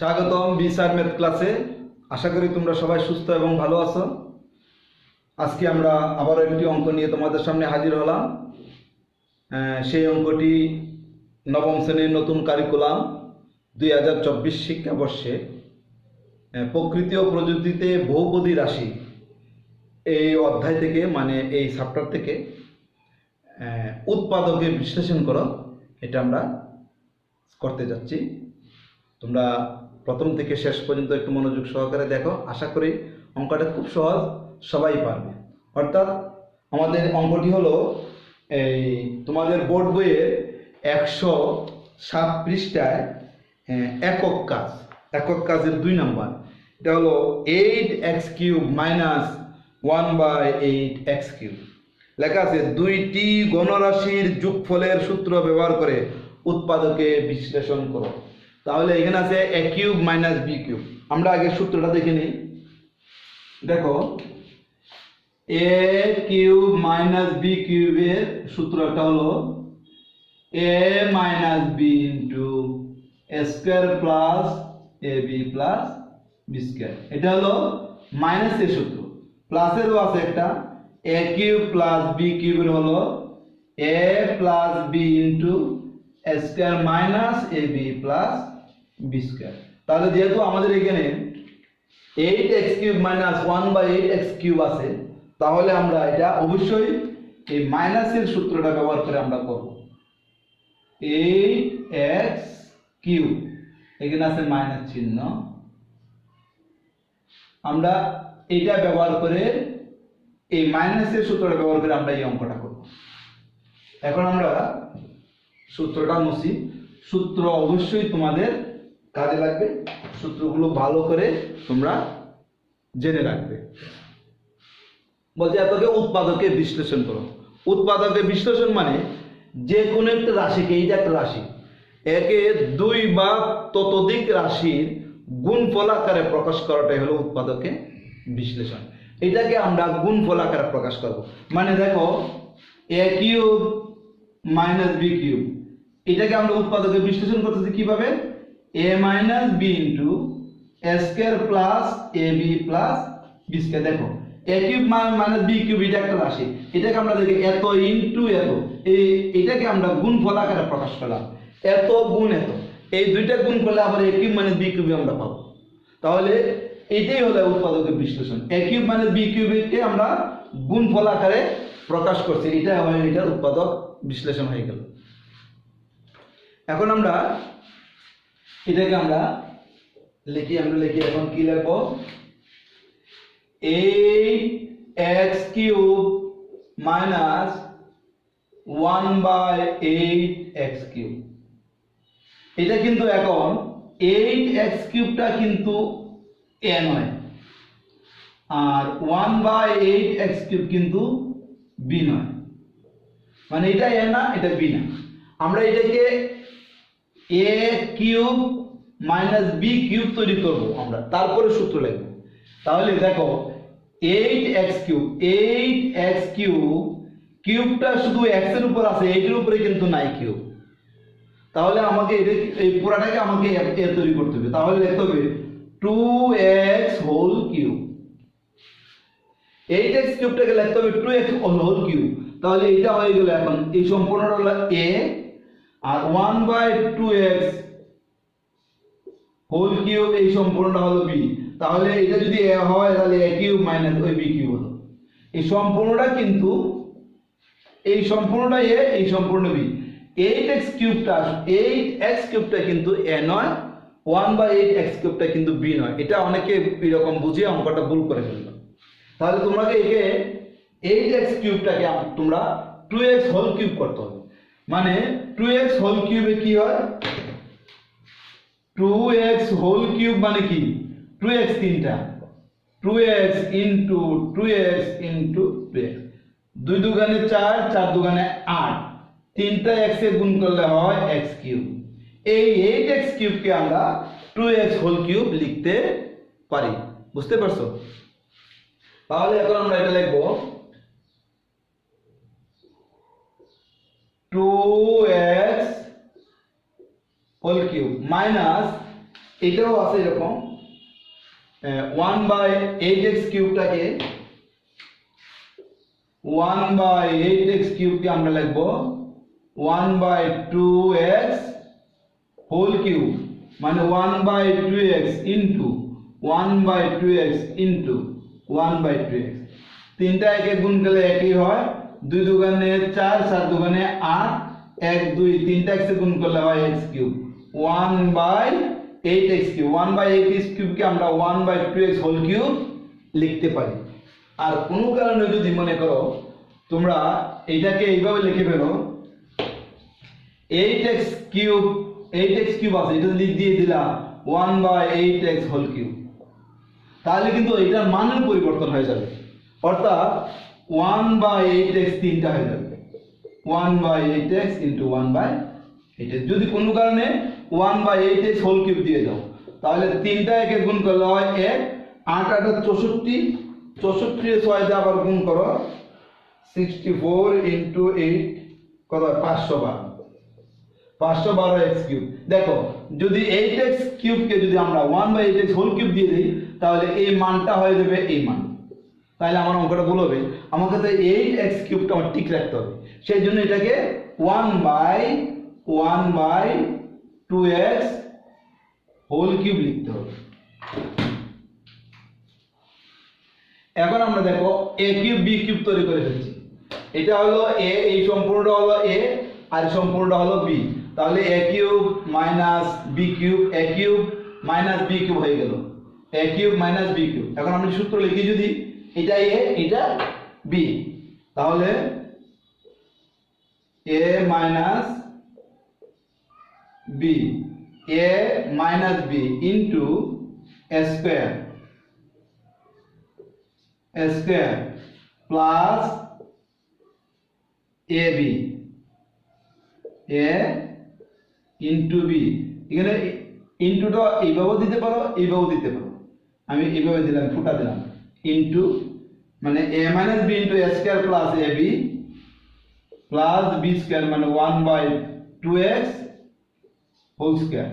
স্বাগতম বিসার ম্যাথ ক্লাসে আশা করি তোমরা সবাই সুস্থ এবং ভালো আছো। আজকে আমরা আবারও একটি অঙ্ক নিয়ে তোমাদের সামনে হাজির হলাম। সেই অঙ্কটি নবম শ্রেণির নতুন কারিকুলাম দুই হাজার চব্বিশ শিক্ষাবর্ষে। প্রকৃতি ও প্রযুক্তিতে বহুপদী রাশি এই অধ্যায় থেকে মানে এই চ্যাপ্টার থেকে আহ, উৎপাদকের বিশ্লেষণ করো। এটা আমরা করতে যাচ্ছি। তোমরা প্রথম থেকে শেষ পর্যন্ত একটু মনোযোগ সহকারে দেখো। আশা করি অঙ্কটা খুব সহজ, সবাই পারবে। অর্থাৎ আমাদের অঙ্কটি হলো এই তোমাদের বোর্ড বইয়ের একশো সাত পৃষ্ঠায় একক কাজ। একক কাজের দুই নাম্বার। এটা হলো eight X cube minus one by eight X cube লেখা আছে, দুইটি গণরাশির যোগফলের সূত্র ব্যবহার করে উৎপাদকে বিশ্লেষণ করো। তাহলে এখানে আছে A cube minus B cube. আমরা আগে সূত্রটা দেখে নিই। দেখো এ কিউব মাইনাস বি কিউবের সূত্রটা হলো A minus B into square plus A B plus B square. এটা হলো মাইনাস মাইনাসের সূত্র। প্লাসেরও আছে একটা। এ কিউব প্লাস বি কিউবের হলো A plus B into square minus A B plus B তাহলে যেহেতু আমাদের এখানে eight X cube minus one by eight X cube আছে, তাহলে আমরা এটা অবশ্যই এই মাইনাসের সূত্রটা ব্যবহার করে আমরা করব। এইট এক্স এখানে আছে মাইনাস চিহ্ন। আমরা এটা ব্যবহার করে এই মাইনাসের সূত্রটা ব্যবহার করে আমরা এই অঙ্কটা করব। এখন আমরা সূত্রটা মুছি। সূত্র অবশ্যই তোমাদের কাজে লাগবে। সূত্রগুলো ভালো করে তোমরা জেনে রাখবে। বলছে, এতকে উৎপাদকে বিশ্লেষণ করো। উৎপাদকে বিশ্লেষণ মানে যে কোনো একটা রাশিকে এইটা একটা রাশি, একে দুই বা ততোধিক রাশির গুণফল আকারে প্রকাশ করাটাই হলো উৎপাদকে বিশ্লেষণ। এটাকে আমরা গুণফল আকারে প্রকাশ করব। মানে দেখো, A cube minus B cube, এটাকে আমরা উৎপাদকে বিশ্লেষণ করতেছি কীভাবে? A minus B into square plus A B plus B square দেখো A cube minus B cube এটা একটা রাশি, এটাকে আমরা দেখি এত ইন্টু এত, এই এটাকে আমরা গুণ আকারে প্রকাশ করলাম। এত গুণ এত, এই দুইটা গুণ করলে আবার A cube minus B cube আমরা পাবো। তাহলে এটাই হলো উৎপাদকের বিশ্লেষণ। এ কিউব মাইনাস বি কিউবকে আমরা গুণ আকারে প্রকাশ করছি, এটা এটার উৎপাদক বিশ্লেষণ হয়ে গেল। এখন আমরা এটাকে আমরা লিখি আমরা লিখি এখন কি লিখব? Eight X cube minus one by eight X cube এটা কিন্তু এখন এইট এক্স কিউবটা কিন্তু এ নয়, আর one by eight X cube কিন্তু বি নয়। মানে এটা এ না, এটা বি না। আমরা এটাকে A cube minus B cube তৈরি করব আমরা, তারপরে সূত্র লিখব। তাহলে দেখো eight X cube eight X cube কিউবটা শুধু এক্সের উপর আছে এইটের উপরে কিন্তু নাই কিউব তাহলে আমাকে এই পুরাটাকে আমাকে এ তৈরি করতে হবে। তাহলে লিখতে হবে two X whole cube eight X কিউবটাকে লিখতে হবে টু এক্স হোল কিউব তাহলে এটা হয়ে গেল এখন, এই সম্পূর্ণটা হলো A R one by two X whole cube এই সম্পূর্ণটা হলো বি তাহলে এটা যদি এ হয়, তাহলে এ কিউব মাইনাস ওই বি কিউব হলো। এই সম্পূর্ণটা কিন্তু, এই সম্পূর্ণটা এ এই সম্পূর্ণ বি এইট এক্স কিউবটা এইট এক্স কিউবটা কিন্তু এ নয় ওয়ান বাই এইট এক্স কিউবটা কিন্তু বি নয়। এটা অনেকে এরকম বুঝিয়ে অঙ্কটা ভুল করে ফেলল। তাহলে তোমাকে একে এইট এক্স কিউবটাকে তোমরা টু এক্স হোল কিউব করতে হবে। মানে টু এক্স হোল কিউবে কি হয়? টু এক্স হোল কিউব মানে কি? টু এক্স তিনটা। Two X into two X into two X দুই দুগানে চার চার দুগানে আট। তিনটা এক্স এ গুণ করলে হয় এক্স কিউব এই এইট এক্স কিউবকে আমরা টু এক্স হোল কিউব লিখতে পারি। বুঝতে পারছ? তাহলে এখন আমরা এটা লিখব। Two X whole cube minus এটাও আছে এরকম ওয়ান বাই এইট এক্স কিউবটাকে ওয়ান বাই এইট এক্স কিউবকে আমরা লিখব one by two X whole cube মানে one by two X into one by two X into one by two X তিনটা একে গুণ করলে একই হয় দুই দুগানে চার চার দুগানে আট, এক, দুই তিনটা এক্সে গুণ করলে হয় X cube. One by eight X cube. One by eight X কিউবকে আমরা one by two X whole cube লিখতে পারি। আর কোনো কারণে যদি মনে করো তোমরা এইটাকে এইভাবে লিখে ফেলো, eight X cube, eight X cube আছে, এটা লিখ দিয়ে দিলাম one by eight X whole cube. তাহলে কিন্তু এটার মানের পরিবর্তন হয়ে যাবে। অর্থাৎ ওয়ান বাই এইট এক্স তিনটা হয়ে যাবে। One by eight X into one by eight যদি কোনো কারণে one by eight whole cube দিয়ে দাও, তাহলে তিনটা একে গুণ করলে হয় এক, আট, আটা চৌষট্টি। চৌষট্টি ছয় দিয়ে আবার গুণ করো সিক্সটি ফোর ইন্টু এইট কত পাঁচশো বারো। পাঁচশো বারো এক্স কিউব দেখো, যদি এইট এক্স কিউবকে যদি আমরা one by eight X whole cube দিয়ে দিই, তাহলে এই মানটা হয়ে যাবে এই মান। তাহলে আমার অঙ্কটা ভুল হবে। আমাকে তো এইট এক্স কিউবটা আমার ঠিক রাখতে হবে। সেই জন্য এটাকে one by one by two X whole cube লিখতে হবে। এখন আমরা দেখো এ কিউব বি কিউব তৈরি করে ফেলছি। এটা হলো এ এই সম্পূর্ণটা হলো এ আর সম্পূর্ণটা হলো বি তাহলে A cube minus B cube A cube minus B cube হয়ে গেল। A cube minus B cube এখন আমি সূত্র লিখি যদি। এটা এ এটা বি তাহলে A minus B A minus B into square square plus A B A into B এখানে ইন্টুটা এইভাবেও দিতে পারো, এইভাবেও দিতে পারো। আমি এইভাবে দিলাম, ফুটা দিলাম। ইন্টু মানে A minus B into A square plus A B plus B মানে one by two X whole square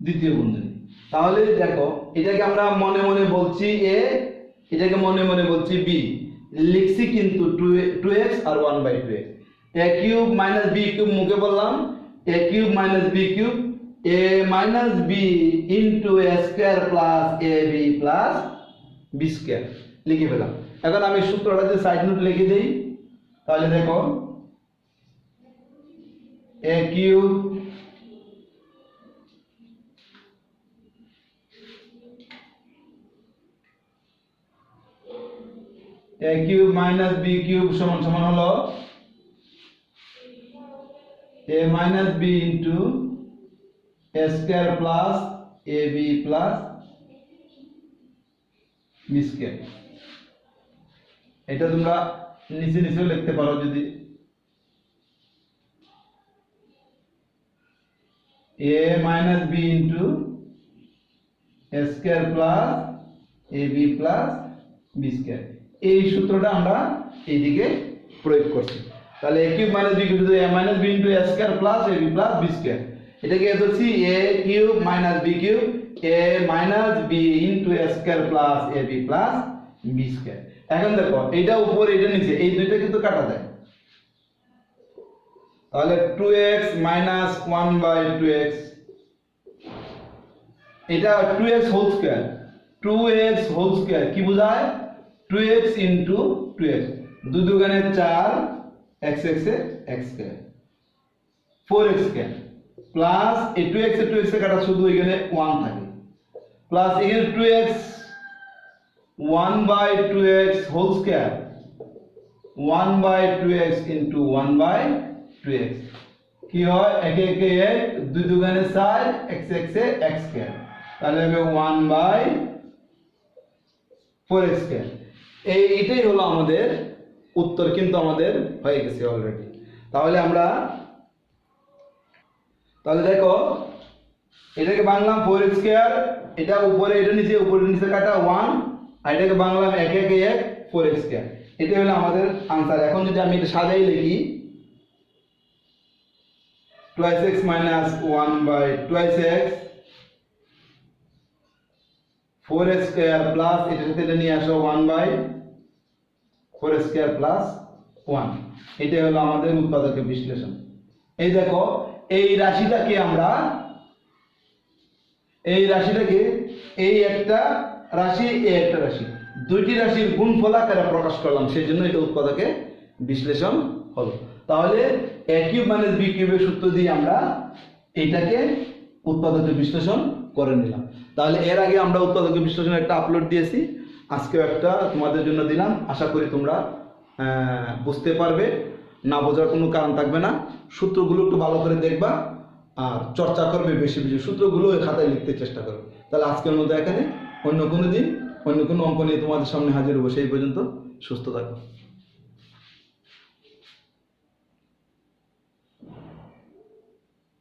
দ্বিতীয় বন্ধনী তাহলে দেখো, এটাকে আমরা মনে মনে বলছি এ এটাকে মনে মনে বলছি বি লিখছি কিন্তু two x R one by two X A cube minus B মুখে বললাম A cube minus B cube A minus B into A square plus A B plus B square লিখে ফেলাম। এখন আমি সূত্রটা যে সাইড নোট লিখে দিই, তাহলে দেখো A cube A cube minus B cube সমান সমান হলো A minus B into A square plus A B plus B এটা তোমরা নিচে নিচেও লিখতে পারো যদি। A minus B into square plus A B plus B square এই সূত্রটা আমরা এইদিকে প্রয়োগ করছি। তাহলে A cube minus B cube A minus B into square plus A B plus B square এটাকে ধরছি A cube minus B cube A minus B into A square plus A B plus B square এখন দেখো এটা উপরে এটা নিচে, এই দুইটা কিন্তু কাটা যায়। তাহলে two X minus one by two X এটা two X whole square two X whole square কি বোঝায়? Two X into two X দু দুগানে চার X X X square four X square plus এই টু এক্স এ টু এক্স কাটা শুধু এখানে ওয়ান থাকে। প্লাস এখানে two X one by two X whole square one by two X into one by two X কি হয়? একে একে এক, দুই দুগানে চার এক্স এক্স এ এক্স স্কোয়ার তাহলে হবে one by four X square এই এটাই হলো আমাদের উত্তর, কিন্তু আমাদের হয়ে গেছে অলরেডি তাহলে আমরা তাহলে দেখো, এটাকে বাংলাম ফোর স্কোয়ার এটা উপরে, এটা নিচে, উপরে নিচে কাটা ওয়ান আর এটাকে বাংলাম এক এক এক ফোর স্কোয়ার এটা হলো আমাদের আনসার এখন যদি আমি এটা সাজাই লিখি twice X minus one by twice X four square plus এটার সাথে এটা নিয়ে আসো one by four square plus one এটাই হলো আমাদের উৎপাদকের বিশ্লেষণ। এই দেখো এই রাশিটাকে আমরা, এই রাশিটাকে এই একটা রাশি, এই একটা রাশি। দুইটি রাশির গুণফল আকারে প্রকাশ করলাম, সেই জন্য এটা উৎপাদকে বিশ্লেষণ হলো তাহলে এ কিউব মাইনাস বি কিউবের সূত্র দিয়ে আমরা এইটাকে উৎপাদকে বিশ্লেষণ করে নিলাম। তাহলে এর আগে আমরা উৎপাদকে বিশ্লেষণ একটা আপলোড দিয়েছি। আজকেও একটা তোমাদের জন্য দিলাম। আশা করি তোমরা বুঝতে পারবে। না বোঝার কোনো কারণ থাকবে না। সূত্রগুলো একটু ভালো করে দেখবা আর চর্চা করবে বেশি বেশি। সূত্রগুলো ওই খাতায় লিখতে চেষ্টা করবে তাহলে আজকের মতো এখানে। অন্য কোনো দিন, অন্য কোনো অঙ্ক নিয়ে তোমাদের সামনে হাজির হব। সেই পর্যন্ত সুস্থ থাকো।